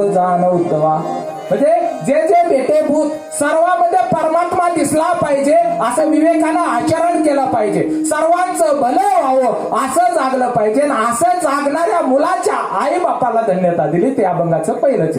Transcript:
लोक जाण उद्धवा म्हणजे जे जे भेटे भूत सर्वांमध्ये परमात्मा दिसला पाहिजे असं विवेकानं आचरण केलं पाहिजे. सर्वांचं भलं व्हावं असं जागलं पाहिजे. आणि असं जागणाऱ्या मुलाच्या आई बापाला धन्यता दिली. त्या अभंगाचं पहिलंच